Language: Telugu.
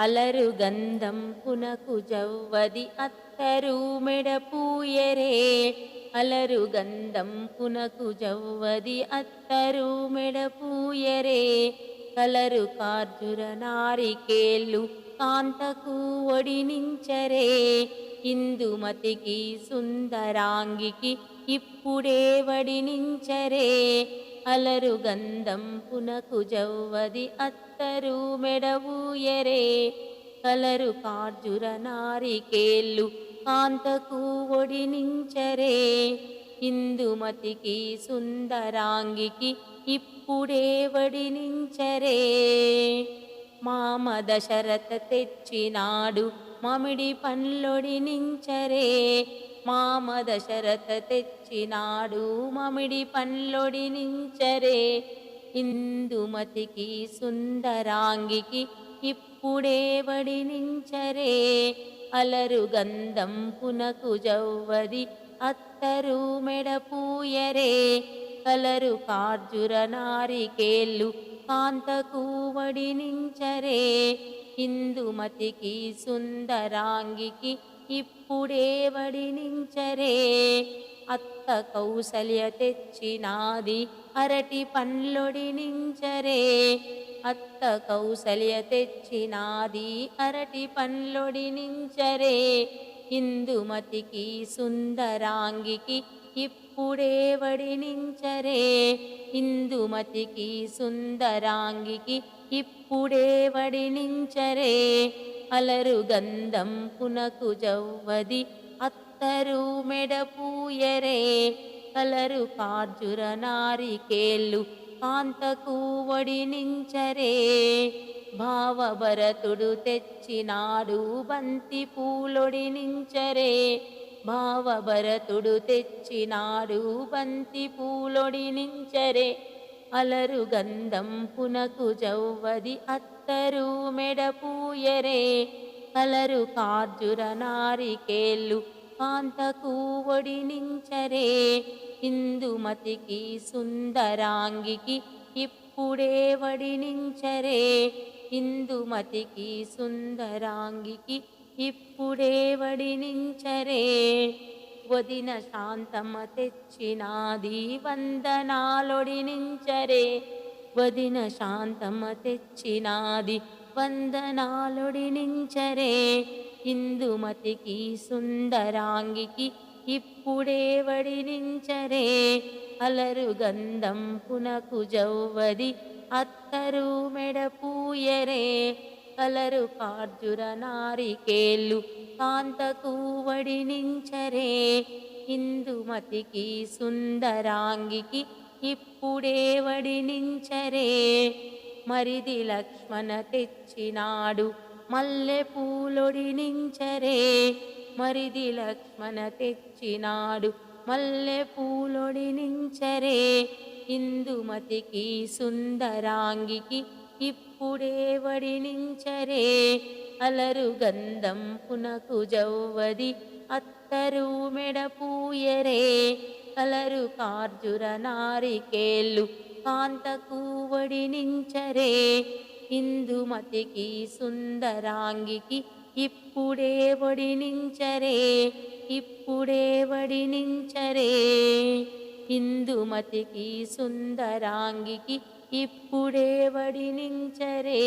అలరు గంధం పునకు జవ్వది అత్తరు మెడపూయరే. అలరు గంధం పునకు జవ్వది అత్తరు మెడపూయరే. కలరు కార్జుర నారికేళ్ళు కాంతకు ఒడినించరే ఇందుమతికి సుందరాంగికి ఇప్పుడే వడినించరే అలరు గంధం పునకు జవ్వది అత్తరు మెడవూయరే కలరు కార్జుర నారికేళ్ళు కాంతకు ఒడినించరే ఇందుమతికి సుందరాంగికి ఇప్పుడే వడినించరే మామ దశరథ తెచ్చినాడు మమిడి పండ్లొడినించరే మామ దశరథ తెచ్చినాడు మమిడి పండ్లొడినించరే ఇందుమతికి సుందరాంగికి ఇప్పుడే వడినించరే అలరు గంధం పునకు జవ్వది అత్తరు మెడపూయరే. కలరు కార్జుర నారికేళ్ళు కాంతకు వడినించరే ఇందుమతికి సుందరాంగికి ఇప్పుడే వడినించరే అత్త కౌసల్య తెచ్చినాది అరటి పండ్లొడినించరే అత్త కౌసల్య తెచ్చినాది అరటి పండ్లొడినించరే ఇందుమతికి సుందరాంగికి ఇప్పుడే వడినించరే ఇందుమతికి సుందరాంగికి ఇప్పుడే వడినించరే అలరు గంధం పునకు జవ్వది అత్తరు మెడపూయరే కలరు కార్జుర నారికేళ్ళు కాంతకు వడినించరే భావభరతుడు తెచ్చినాడు బంతి పూలొడినించరే భావభరతుడు తెచ్చినాడు బంతి పూలొడినించరే అలరు గంధం పునకు జవ్వది అత్తరు మెడపూయరే. కలరు కార్జుర నారికేళ్ళు కాంతకు ఒడినించరే ఇందుమతికి సుందరాంగికి ఇప్పుడే వడినించరే ఇందుమతికి సుందరాంగికి ఇప్పుడే వడినించరే వదిన శాంతమ్మ తెచ్చినాది వందనాలొడినించరే వదిన శాంతమ్మ తెచ్చినాది వందనాలొడినించరే ఇందుమతికి సుందరాంగికి ఇప్పుడే వడినించరే అలరు గంధం పునకు జౌవది అత్తరు మెడపూయరే. కలరు కార్జుర నారికేళ్ళు కాంతకు వడినించరే ఇందుమతికి సుందరాంగికి ఇప్పుడే వడినించరే మరిది లక్ష్మణ తెచ్చినాడు మల్లె పూలొడినించరే మరిది లక్ష్మణ తెచ్చినాడు మల్లె పూలొడినించరే ఇందుమతికి సుందరాంగికి ఇప్పుడే వడినించరే అలరు గంధం పునకు జౌవది అత్తరు మెడపూయరే కలరు కార్జుర నారికేళ్ళు కాంతకు వడినించరే ఇందుమతికి సుందరాంగికి ఇప్పుడే వడినించరే ఇప్పుడే వడినించరే ఇందుమతికి సుందరాంగికి ఇప్పుడే వడినించరే